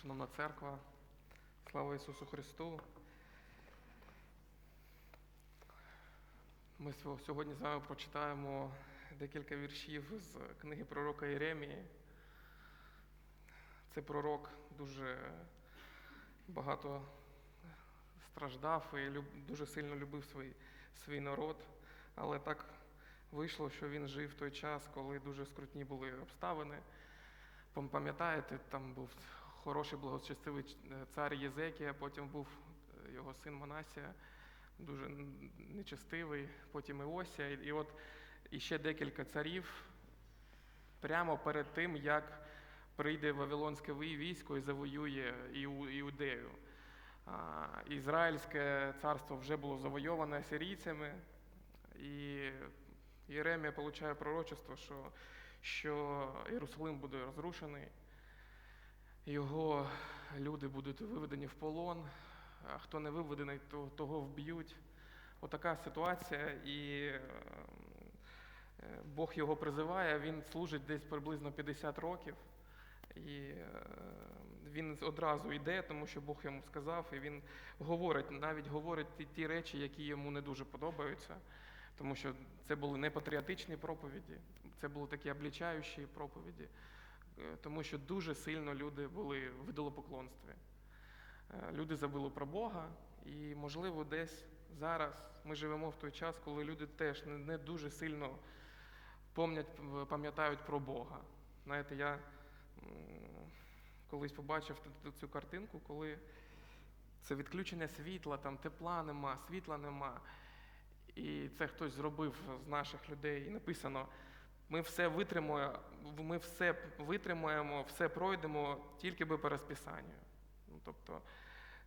Шановна церква, слава Ісусу Христу. Ми сьогодні з вами прочитаємо декілька віршів з книги пророка Єремії. Цей пророк дуже багато страждав і дуже сильно любив свій, свій народ, але так вийшло, що він жив в той час, коли дуже скрутні були обставини. Пам- Пам'ятаєте, там був хороший благочестивий е, цар Єзекія, потім був е, його син Манасія, дуже нечестивий, потім Іосія. І, і от іще декілька царів прямо перед тим, як прийде Вавилонське вій- військо і завоює Іудею. Ізраїльське царство вже було завойоване асирійцями, і Єремія отримує пророчество, що, що Єрусалим буде розрушений, його люди будуть виведені в полон, а хто не виведений, то, того вб'ють. Отака ситуація, і е, е, Бог його призиває, він служить десь приблизно 50 років. І е, він одразу йде, тому що Бог йому сказав, і він говорить, навіть говорить ті, ті речі, які йому не дуже подобаються, тому що це були не патріотичні проповіді, це були такі облічаючі проповіді, тому що дуже сильно люди були в ідолопоклонстві. Е, Люди забули про Бога, і, можливо, десь зараз ми живемо в той час, коли люди теж не, дуже сильно пам'ятають про Бога. Знаєте, я колись побачив цю картинку, коли це відключення світла, там тепла нема, світла нема. І це хтось зробив з наших людей. І написано: ми все витримаємо, ми все витримаємо, все пройдемо тільки би по розписанню. Ну, тобто,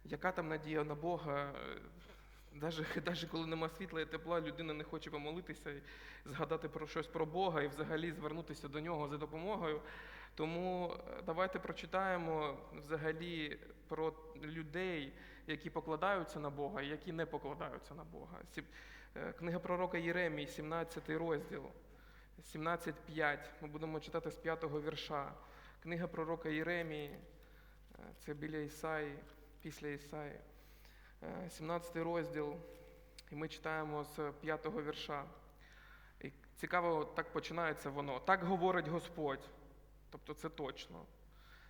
яка там надія на Бога? Навіть, коли нема світла і тепла, людина не хоче помолитися і згадати про щось про Бога і взагалі звернутися до нього за допомогою. Тому е, давайте прочитаємо взагалі про людей, які покладаються на Бога і які не покладаються на Бога. Е, Книга пророка Єремії, 17 розділ, 17.5. Ми будемо читати з 5 вірша. Книга пророка Єремії, е, це біля Ісаї, після Ісаї. Е, 17 розділ, і ми читаємо з 5 вірша. І цікаво, так починається воно. Так говорить Господь. Тобто це точно.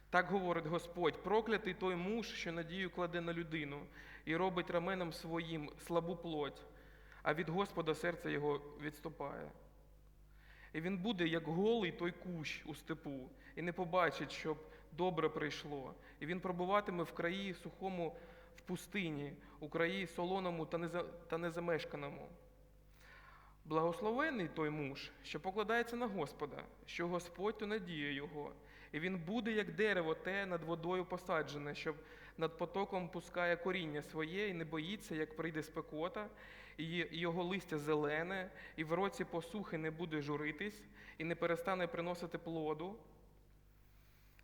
Так говорить Господь, проклятий той муж, що надію кладе на людину, і робить раменом своїм слабу плоть, а від Господа серце його відступає. І він буде, як голий той кущ у степу, і не побачить, щоб добре прийшло. І він пробуватиме в краї сухому в пустині, у краї солоному та незамешканому. Благословений той муж, що покладається на Господа, що Господь то надія його, і він буде, як дерево, те над водою посаджене, що над потоком пускає коріння своє, і не боїться, як прийде спекота, і його листя зелене, і в році посухи не буде журитись, і не перестане приносити плоду.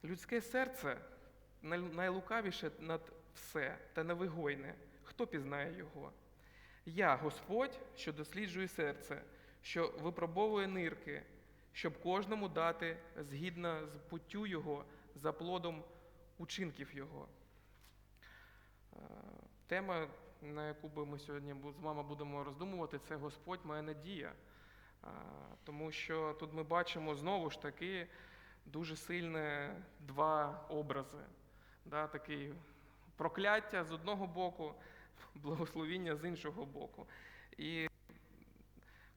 Людське серце найлукавіше над все та невигойне. Хто пізнає його? Я, Господь, що досліджує серце, що випробовує нирки, щоб кожному дати згідно з путтю його за плодом учинків його. Е, Тема, на яку би ми сьогодні з вами будемо роздумувати, це Господь моя надія. Е, Тому що тут ми бачимо знову ж таки дуже сильне два образи. Да, такий прокляття з одного боку, благословіння з іншого боку. І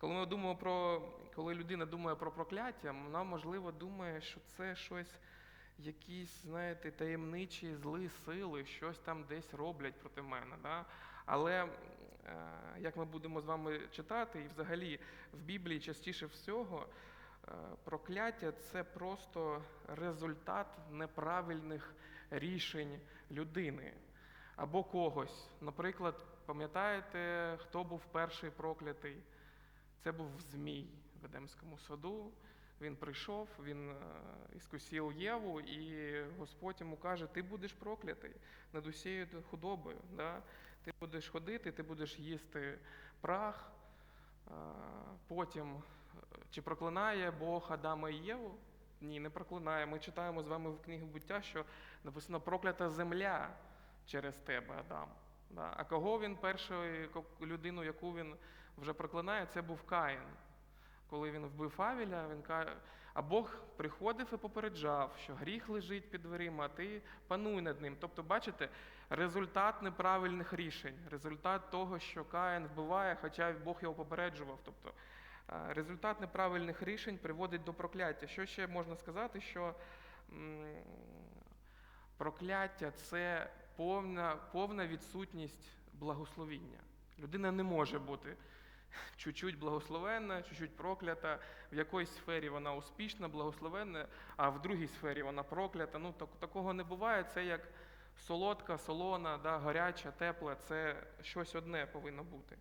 коли ми думаємо про, коли людина думає про прокляття, вона, можливо, думає, що це щось, якісь, знаєте, таємничі злі сили, щось там десь роблять проти мене. Да? Але е, як ми будемо з вами читати, і взагалі в Біблії частіше всього, е, прокляття це просто результат неправильних рішень людини або когось. Наприклад, пам'ятаєте, хто був перший проклятий? Це був Змій в Едемському саду. Він прийшов, він е, іскусив Єву, і Господь йому каже: ти будеш проклятий над усією худобою. Да? Ти будеш ходити, ти будеш їсти прах. Е, Потім, е, чи проклинає Бог Адама і Єву? Ні, не проклинає. Ми читаємо з вами в книгі буття, що написано проклята земля через тебе, Адам. Да? А кого він першою людину, яку він вже проклинає, це був Каїн. Коли він вбив Авіля, він каже, а Бог приходив і попереджав, що гріх лежить під дверима, а ти пануй над ним. Тобто, бачите, результат неправильних рішень, результат того, що Каїн вбиває, хоча Бог його попереджував. Тобто, е, результат неправильних рішень приводить до прокляття. Що ще можна сказати? Що прокляття це повна, повна відсутність благословіння. Людина не може бути чуть-чуть благословенна, чуть-чуть проклята. В якоїсь сфері вона успішна, благословенна, а в другій сфері вона проклята. Ну так, такого не буває. Це як солодка, солона, да, гаряча, тепла. Це щось одне повинно бути.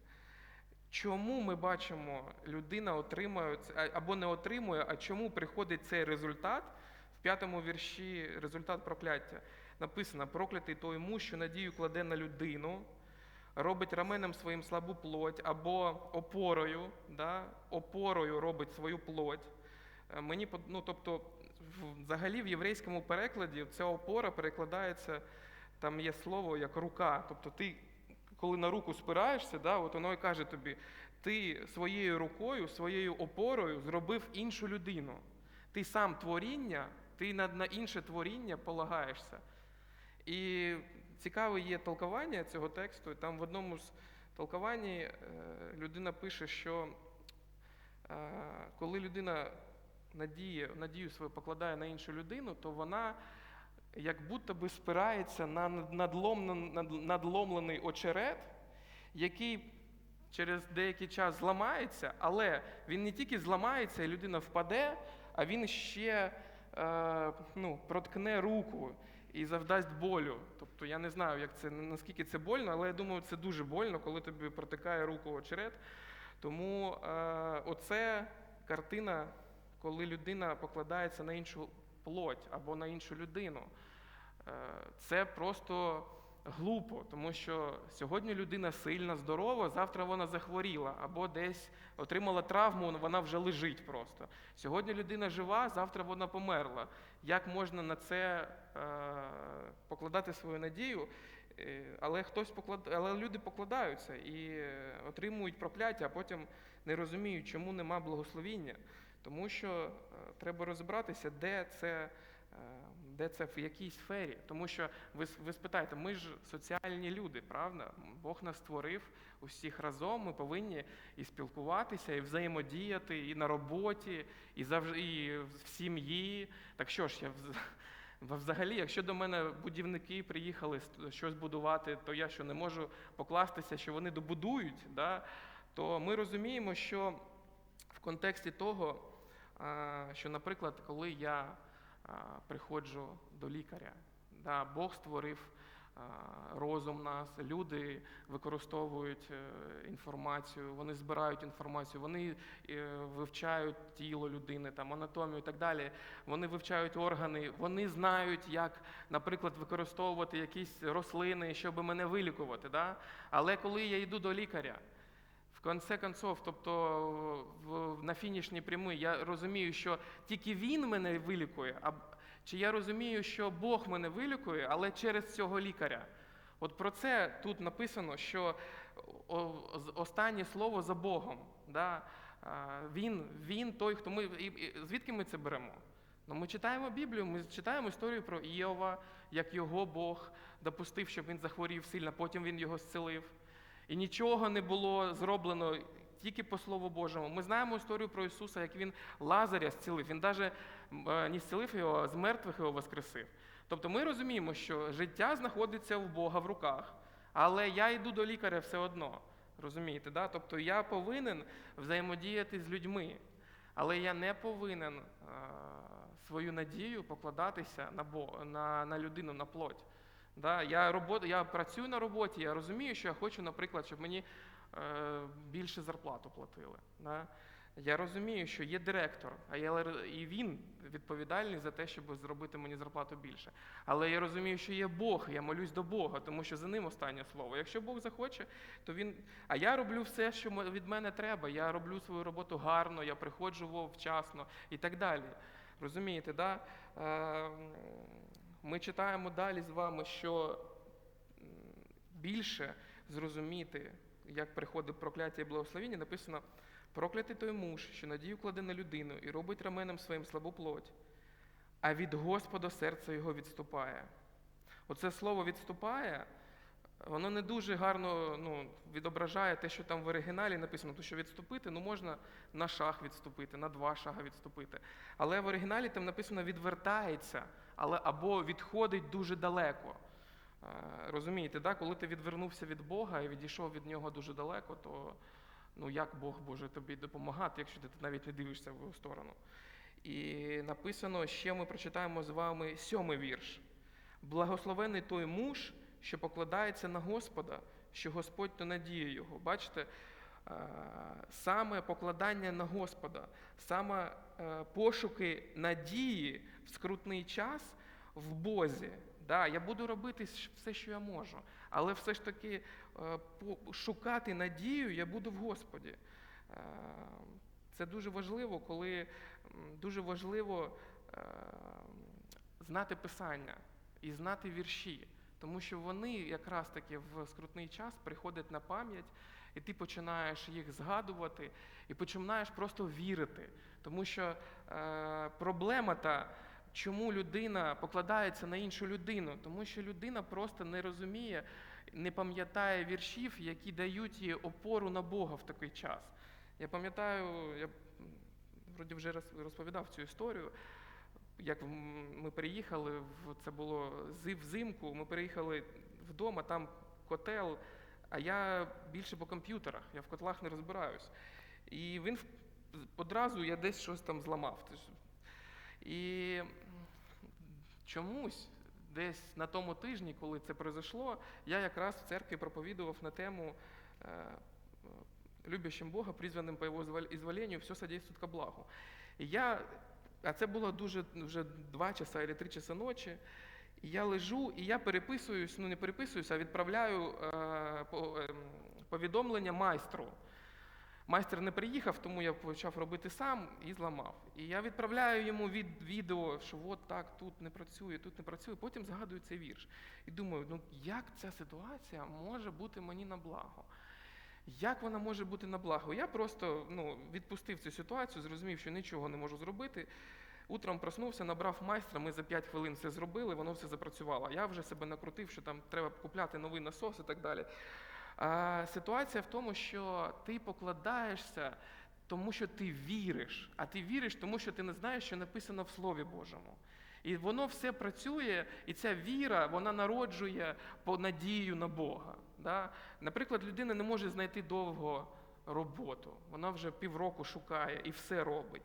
Чому ми бачимо, людина отримує або не отримує, а чому приходить цей результат? В п'ятому вірші результат прокляття. Написано: проклятий той муж, що надію кладе на людину, робить раменем своїм слабу плоть, або опорою, да, опорою робить свою плоть. Е, Мені ну, тобто, взагалі в єврейському перекладі ця опора перекладається, там є слово як рука. Тобто ти, коли на руку спираєшся, да, от воно і каже тобі, ти своєю рукою, своєю опорою зробив іншу людину. Ти сам творіння, ти на, інше творіння полагаєшся. І цікаве є толкування цього тексту. Там в одному з толкуванні е, людина пише, що е, коли людина надіє, надію свою покладає на іншу людину, то вона як будто би спирається на надломлений очерет, який через деякий час зламається, але він не тільки зламається, і людина впаде, а він ще е, ну, проткне руку і завдасть болю. Тобто я не знаю, як це наскільки це больно, але я думаю, це дуже больно, коли тобі протикає руку очерет. Тому е, оце картина, коли людина покладається на іншу плоть або на іншу людину. Е, Це просто глупо, тому що сьогодні людина сильна, здорова, завтра вона захворіла або десь отримала травму, вона вже лежить просто. Сьогодні людина жива, завтра вона померла. Як можна на це е, покладати свою надію? Е, Але хтось поклад... але люди покладаються і е, отримують прокляття, а потім не розуміють, чому нема благословіння. Тому що треба розібратися, де це, де це в якій сфері. Тому що ви, ви спитаєте, ми ж соціальні люди, правда? Бог нас створив усіх разом. Ми повинні і спілкуватися, і взаємодіяти, і на роботі, і завжди і в сім'ї. Так що ж, я Взагалі, якщо до мене будівники приїхали щось будувати, то я що не можу покластися, що вони добудують, да? то ми розуміємо, що в контексті того, що, наприклад, коли я приходжу до лікаря, да, Бог створив розум нас, люди використовують е, інформацію, вони збирають інформацію, вони е, вивчають тіло людини, там, анатомію і так далі. Вони вивчають органи, вони знають, як, наприклад, використовувати якісь рослини, щоб мене вилікувати. Да? Але коли я йду до лікаря, в конце концов, тобто на фінішній прямій, я розумію, що тільки він мене вилікує, а чи я розумію, що Бог мене вилікує, але через цього лікаря. От про це тут написано, що останнє слово за Богом. Да? Він, він той, хто ми. І звідки ми це беремо? Ну, ми читаємо Біблію, ми читаємо історію про Іова, як його Бог допустив, щоб він захворів сильно, потім він його зцілив. І нічого не було зроблено тільки по Слову Божому. Ми знаємо історію про Ісуса, як Він Лазаря зцілив. Він навіть не зцілив його, а з мертвих його воскресив. Тобто ми розуміємо, що життя знаходиться в Бога в руках, але я йду до лікаря все одно. Розумієте, да? Тобто я повинен взаємодіяти з людьми, але я не повинен е, свою надію покладатися на, Бо, на, на людину, на плоть. Да? Я, робот, я працюю на роботі, я розумію, що я хочу, наприклад, щоб мені е, більше зарплату платили. Да? Я розумію, що є директор, а я, і він відповідальний за те, щоб зробити мені зарплату більше. Але я розумію, що є Бог, я молюсь до Бога, тому що за ним останнє слово. Якщо Бог захоче, то він. А я роблю все, що від мене треба. Я роблю свою роботу гарно, я приходжу вчасно і так далі. Розумієте, да? Ми читаємо далі з вами, що більше зрозуміти, як приходить прокляття і благословіння, написано: проклятий той муж, що надію кладе на людину і робить раменем своїм слабу плоть, а від Господа серце його відступає. Оце слово відступає, воно не дуже гарно ну, відображає те, що там в оригіналі написано, тому що відступити, ну можна на шаг відступити, на два шага відступити. Але в оригіналі там написано відвертається, але або відходить дуже далеко. Е, Розумієте, да? коли ти відвернувся від Бога і відійшов від нього дуже далеко, то ну як Бог може тобі допомагати, якщо ти навіть не дивишся в його сторону? І написано, ще ми прочитаємо з вами сьомий вірш. Благословений той муж, що покладається на Господа, що Господь то надія його. Бачите, саме покладання на Господа, саме е, пошуки надії в скрутний час в Бозі. Да, я буду робити все, що я можу, але все ж таки е, шукати надію я буду в Господі. Е, Це дуже важливо, коли дуже важливо е, знати писання і знати вірші, тому що вони якраз таки в скрутний час приходять на пам'ять, і ти починаєш їх згадувати і починаєш просто вірити. Тому що е, проблема та, чому людина покладається на іншу людину, тому що людина просто не розуміє, не пам'ятає віршів, які дають їй опору на Бога в такий час. Я пам'ятаю, я вроді вже роз- розповідав цю історію. Як ми переїхали, це було зи- взимку, ми переїхали вдома, там котел, а я більше по комп'ютерах, я в котлах не розбираюсь. І він одразу я десь щось там зламав. І чомусь десь на тому тижні, коли це произошло, я якраз в церкві проповідував на тему е, любящим Бога, призваним по його звол- ізволенню, все содействует ко благу. І я, а це було дуже вже два часа або три часа ночі. І я лежу, і я переписуюсь, ну не переписуюсь, а відправляю е, ем, повідомлення майстру. Майстер не приїхав, тому я почав робити сам і зламав. І я відправляю йому від відео, що от так, тут не працює, тут не працює. Потім згадую цей вірш. І думаю, ну як ця ситуація може бути мені на благо? Як вона може бути на благо? Я просто ну, відпустив цю ситуацію, зрозумів, що нічого не можу зробити. Утром проснувся, набрав майстра, ми за 5 хвилин все зробили, воно все запрацювало. Я вже себе накрутив, що там треба купляти новий насос і так далі. А, ситуація в тому, що ти покладаєшся, тому що ти віриш, а ти віриш, тому що ти не знаєш, що написано в Слові Божому. І воно все працює, і ця віра вона народжує по надію на Бога. Да? Наприклад, людина не може знайти довго роботу. Вона вже півроку шукає і все робить.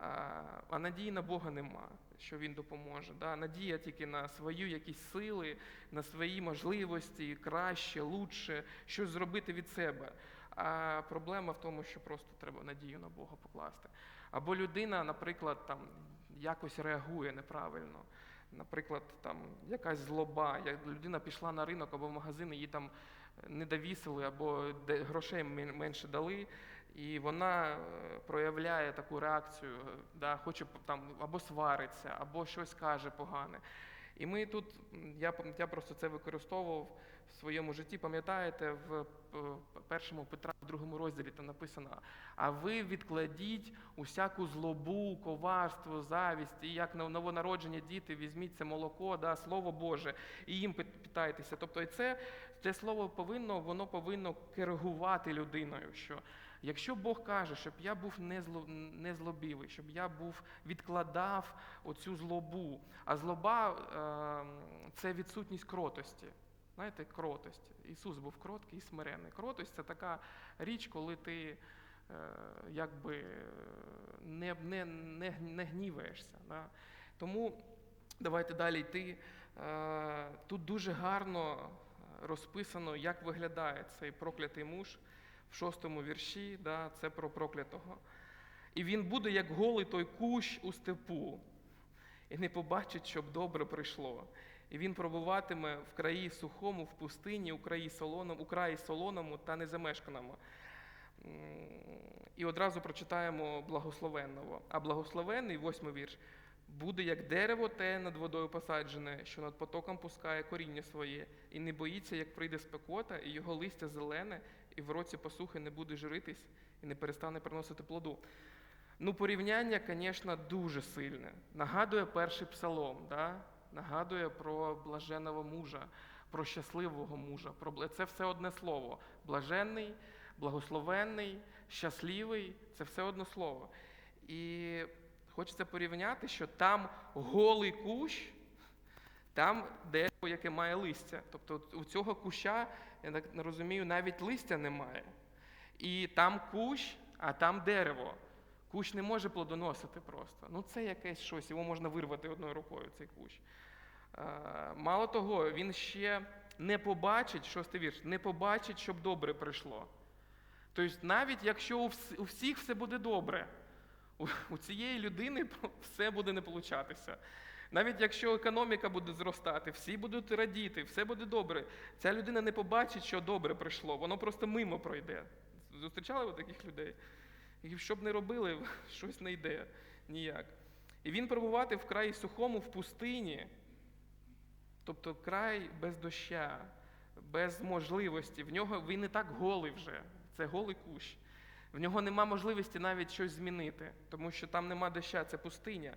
А, надії на Бога нема, що Він допоможе. Да? Надія тільки на свої якісь сили, на свої можливості, краще, лучше, щось зробити від себе. А проблема в тому, що просто треба надію на Бога покласти. Або людина, наприклад, там якось реагує неправильно. Наприклад, там якась злоба, як людина пішла на ринок або в магазин, її там не довісили, або грошей менше дали, і вона е, проявляє таку реакцію, е, да, хоче там або свариться, або щось каже погане. І ми тут, я, я просто це використовував в своєму житті. Пам'ятаєте, в першому Петра, в другому розділі там написано: а ви відкладіть усяку злобу, коварство, завість, і як нов- новонароджені діти, візьміть це молоко, да, слово Боже, і їм пит- питайтеся. Тобто, це, це слово повинно, воно повинно керувати людиною. Що Якщо Бог каже, щоб я був не, зло, не щоб я був відкладав оцю злобу, а злоба е, це відсутність кротості. Знаєте, кротость. Ісус був кроткий і смиренний. Кротость це така річ, коли ти е, якби е, не, не, не, не гніваєшся. Тому давайте далі йти. Е, Тут дуже гарно розписано, як виглядає цей проклятий муж в шостому вірші, да, це про проклятого. І він буде, як голий той кущ у степу, і не побачить, щоб добре прийшло. І він пробуватиме в краї сухому, в пустині, у краї солоному, у краї солоному та незамешканому. І одразу прочитаємо благословенного. А благословенний, восьмий вірш, Буде як дерево те над водою посаджене, що над потоком пускає коріння своє, і не боїться, як прийде спекота, і його листя зелене, і в році посухи не буде журитись і не перестане приносити плоду. Ну, порівняння, звісно, дуже сильне. Нагадує перший псалом, да? нагадує про блаженого мужа, про щасливого мужа. Про... Це все одне слово. Блаженний, благословенний, щасливий це все одне слово. І хочеться порівняти, що там голий кущ, там дерево, яке має листя. Тобто у цього куща, я так розумію, навіть листя немає. І там кущ, а там дерево. Кущ не може плодоносити просто. Ну це якесь щось, його можна вирвати одною рукою, цей кущ. Мало того, він ще не побачить, шостий вірш, не побачить, щоб добре прийшло. Тобто, навіть якщо у всіх все буде добре, у цієї людини все буде не получатися. Навіть якщо економіка буде зростати, всі будуть радіти, все буде добре. Ця людина не побачить, що добре прийшло, воно просто мимо пройде. Зустрічали ви таких людей? І що б не робили, щось не йде ніяк. І він перебувати в краї сухому, в пустині, тобто край без доща, без можливості. В нього він і так голий вже, це голий кущ. В нього нема можливості навіть щось змінити, тому що там нема доща, це пустиня.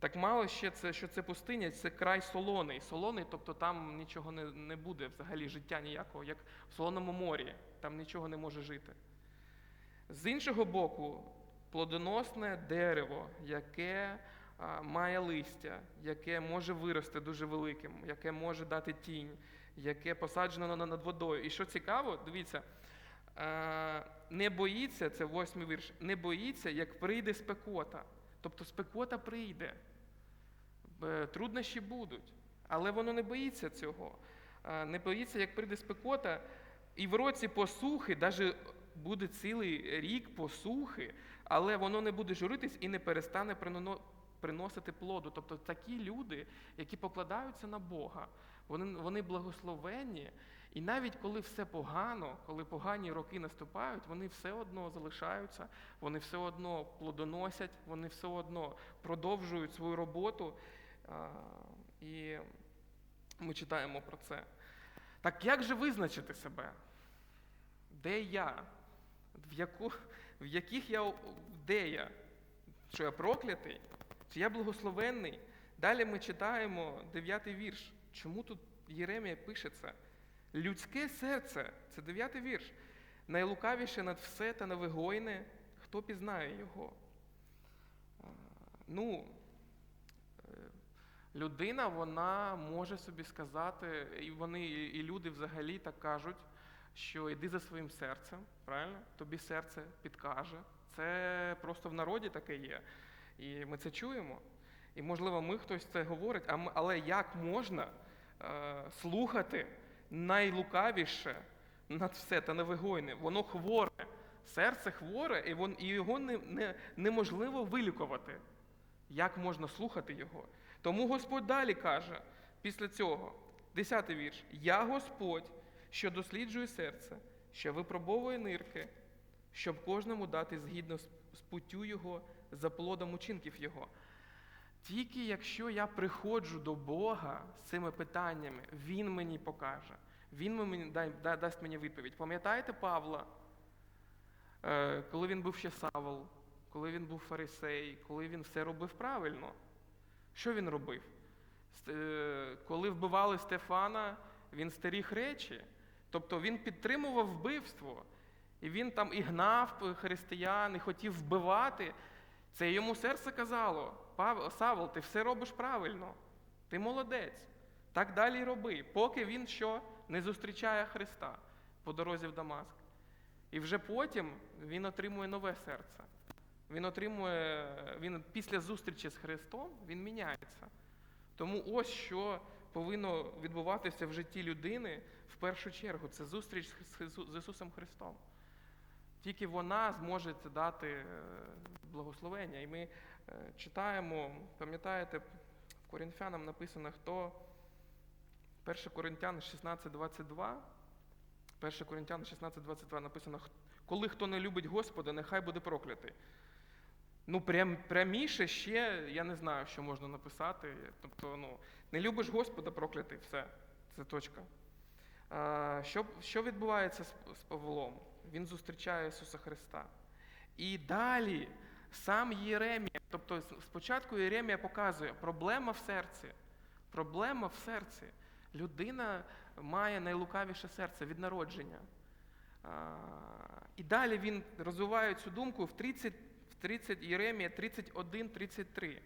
Так мало ще це, що це пустиня, це край солоний. Солоний, тобто там нічого не, не буде, взагалі життя ніякого, як в солоному морі, там нічого не може жити. З іншого боку, плодоносне дерево, яке а, має листя, яке може вирости дуже великим, яке може дати тінь, яке посаджено над водою. І що цікаво, дивіться, е, не боїться, це восьмий вірш, не боїться, як прийде спекота. Тобто спекота прийде, труднощі будуть, але воно не боїться цього. Е, Не боїться, як прийде спекота, і в році посухи, навіть буде цілий рік посухи, але воно не буде журитись і не перестане приносити плоду. Тобто такі люди, які покладаються на Бога, вони, вони благословенні, і навіть коли все погано, коли погані роки наступають, вони все одно залишаються, вони все одно плодоносять, вони все одно продовжують свою роботу. І ми читаємо про це. Так як же визначити себе? Де я? В, яку, в яких я де я? Що я проклятий? Чи я благословенний? Далі ми читаємо дев'ятий вірш. Чому тут Єремія пише це? Людське серце, це дев'ятий вірш. Найлукавіше над все та невигойне, хто пізнає його? Ну, людина, вона може собі сказати, і вони, і люди взагалі так кажуть, що йди за своїм серцем, правильно? Тобі серце підкаже. Це просто в народі таке є. І ми це чуємо. І, можливо, ми хтось це говорить, але як можна е, слухати найлукавіше над все та невигойне? Воно хворе. Серце хворе, і, вон, і його не, не, неможливо вилікувати. Як можна слухати його? Тому Господь далі каже після цього, 10 вірш: Я Господь, що досліджує серце, що випробовує нирки, щоб кожному дати згідно з путтю його за плодом учинків його. Тільки якщо я приходжу до Бога з цими питаннями, Він мені покаже, Він мені да- дасть мені відповідь. Пам'ятаєте Павла, Е, коли він був ще Савол, коли він був фарисей, коли він все робив правильно? Що він робив? Е, Коли вбивали Стефана, він стеріг речі, тобто він підтримував вбивство. І він там і гнав християн, і хотів вбивати. Це йому серце казало: Пав... Савол, ти все робиш правильно, ти молодець. Так далі роби, поки він що не зустрічає Христа по дорозі в Дамаск. І вже потім він отримує нове серце. Він отримує, він після зустрічі з Христом він міняється. Тому ось що повинно відбуватися в житті людини в першу чергу. Це зустріч з Ісусом Христом. Тільки вона зможе це дати е, благословення. І ми е, читаємо, пам'ятаєте, в Корінфянам написано, хто 1 Коринтян 16.22, 1 Коринтян 16.22 написано, коли хто не любить Господа, нехай буде проклятий. Ну, прям, пряміше ще я не знаю, що можна написати. Тобто, ну, не любиш Господа проклятий, все, це точка. А, що, що відбувається з, з Павлом? Він зустрічає Ісуса Христа. І далі сам Єремія, тобто спочатку Єремія показує, проблема в серці. Проблема в серці. Людина має найлукавіше серце від народження. А, І далі він розвиває цю думку в 30, в 30 Єремія 31, 33.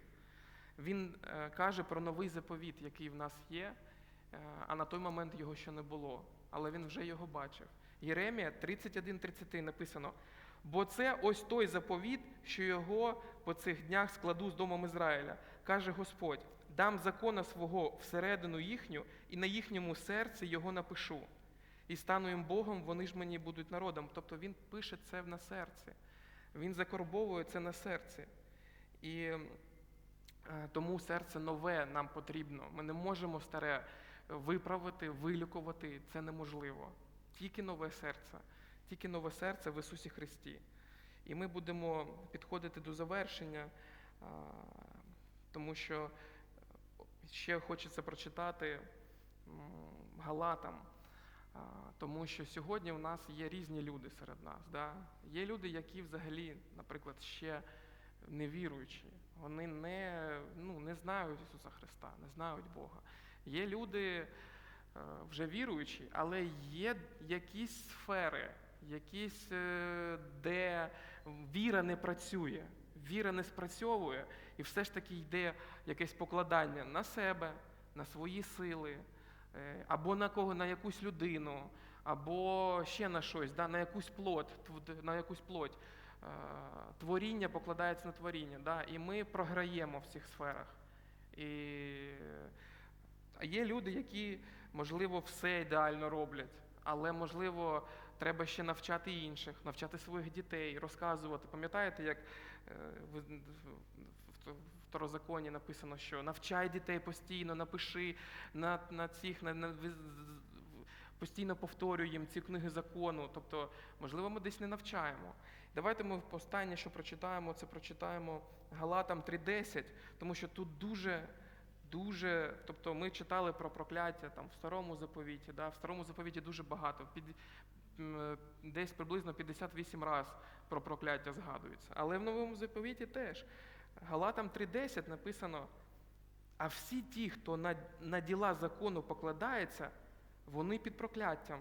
Він е, каже про новий заповіт, який в нас є, е, а на той момент його ще не було, але він вже його бачив. Єремія 31, 33 написано: бо це ось той заповіт, що його по цих днях складу з домом Ізраїля, каже Господь: дам закона свого всередину їхню, і на їхньому серці його напишу. І стану їм Богом, вони ж мені будуть народом. Тобто він пише це на серці. Він закорбовує це на серці. І е, тому серце нове нам потрібно. Ми не можемо старе виправити, вилікувати. Це неможливо. Тільки нове серце, тільки нове серце в Ісусі Христі. І ми будемо підходити до завершення, тому що ще хочеться прочитати Галатам. Тому що сьогодні в нас є різні люди серед нас. Да? Є люди, які взагалі, наприклад, ще не віруючі. Вони не, ну, не знають Ісуса Христа, не знають Бога. Є люди е, вже віруючі, але є якісь сфери, якісь, е, де віра не працює, віра не спрацьовує, і все ж таки йде якесь покладання на себе, на свої сили, або на кого, на якусь людину, або ще на щось, да, на якусь плоть, на якусь плоть. Е, Творіння покладається на творіння, да, і ми програємо в цих сферах. І є люди, які, можливо, все ідеально роблять, але, можливо, треба ще навчати інших, навчати своїх дітей, розказувати. Пам'ятаєте, як е, второзаконі написано, що навчай дітей постійно, напиши на, на цих, на, на, постійно повторюй їм ці книги закону. Тобто, можливо, ми десь не навчаємо. Давайте ми останнє, що прочитаємо, це прочитаємо Галатам 3.10, тому що тут дуже, дуже, тобто ми читали про прокляття там в старому заповіті, да, в старому заповіті дуже багато, під, десь приблизно 58 раз про прокляття згадується. Але в новому заповіті теж. Галатам 3.10 написано: а всі ті, хто на, на діла закону покладається, вони під прокляттям.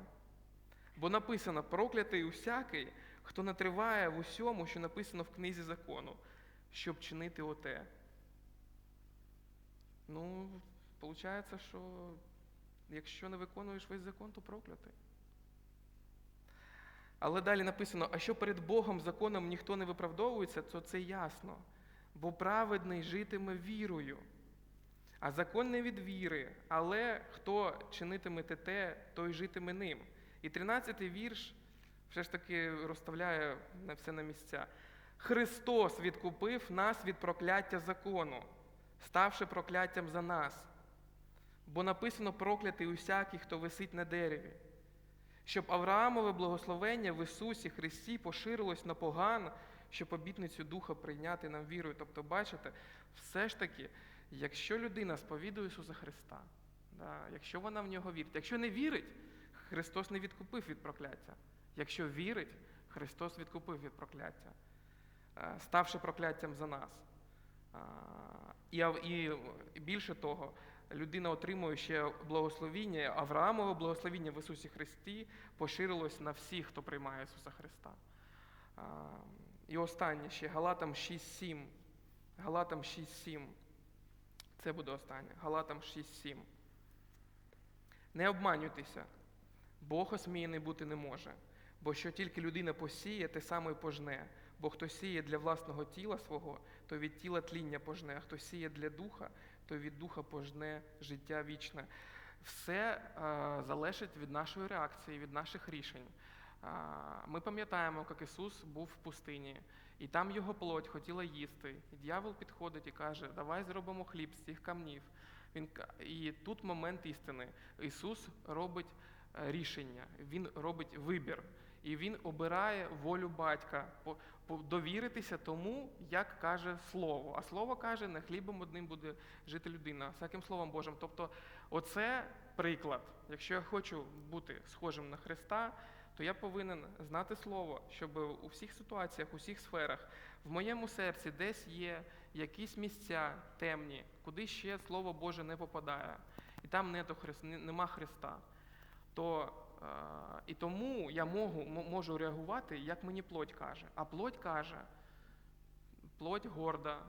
Бо написано: проклятий усякий, хто не триває в усьому, що написано в книзі закону, щоб чинити оте. Ну, виходить, що якщо не виконуєш весь закон, то проклятий. Але далі написано: а що перед Богом законом ніхто не виправдовується, то це ясно. Бо праведний житиме вірою. А закон не від віри, але хто чинитиме те, той житиме ним. І 13-й вірш все ж таки розставляє на все на місця. Христос відкупив нас від прокляття закону, ставши прокляттям за нас. Бо написано проклятий усякий, хто висить на дереві, щоб Авраамове благословення в Ісусі Христі поширилось на поган, щоб обітницю Духа прийняти нам вірою. Тобто, бачите, все ж таки, якщо людина сповідує Ісуса Христа, да, якщо вона в нього вірить, якщо не вірить, Христос не відкупив від прокляття. Якщо вірить, Христос відкупив від прокляття, е, ставши прокляттям за нас. І, і більше того, людина отримує ще благословіння, Авраамове благословіння в Ісусі Христі поширилось на всіх, хто приймає Ісуса Христа. І останнє ще Галатам 6.7. Галатам 6.7. Це буде останнє. Галатам 6.7. Не обманюйтеся, Бог осміяний бути не може. Бо що тільки людина посіє, те саме й пожне. Бо хто сіє для власного тіла свого, то від тіла тління пожне, а хто сіє для духа, то від духа пожне життя вічне. Все е, залежить від нашої реакції, від наших рішень. Ми пам'ятаємо, як Ісус був в пустині, і там його плоть хотіла їсти. І дьявол підходить і каже: Давай зробимо хліб з цих камнів. Він, і тут момент істини. Ісус робить е, рішення, він робить вибір. І він обирає волю батька, довіритися тому, як каже слово. А слово каже, не хлібом одним буде жити людина, всяким словом Божим. Тобто, оце приклад. Якщо я хочу бути схожим на Христа, то я повинен знати слово, щоб у всіх ситуаціях, у всіх сферах, в моєму серці десь є якісь місця темні, куди ще Слово Боже не попадає, і там нету Христ, нема Христа. То, е, і тому я можу, можу реагувати, як мені плоть каже. А плоть каже, плоть горда,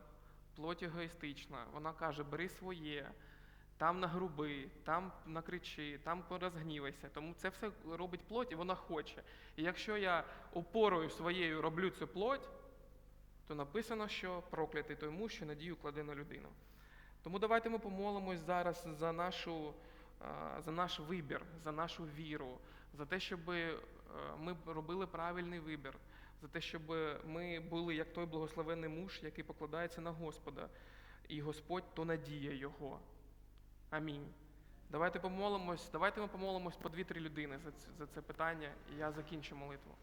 плоть егоїстична. Вона каже, бери своє, там нагруби, там накричи, там порозгнівайся. Тому це все робить плоть, і вона хоче. І якщо я опорою своєю роблю цю плоть, то написано, що проклятий той муж, що надію кладе на людину. Тому давайте ми помолимось зараз за нашу, е, за наш вибір, за нашу віру, за те, щоб е, ми робили правильний вибір, за те, щоб ми були як той благословенний муж, який покладається на Господа, і Господь то надія Його. Амінь. Давайте помолимось, давайте ми помолимось по дві-три людини за це, за це питання, і я закінчу молитву.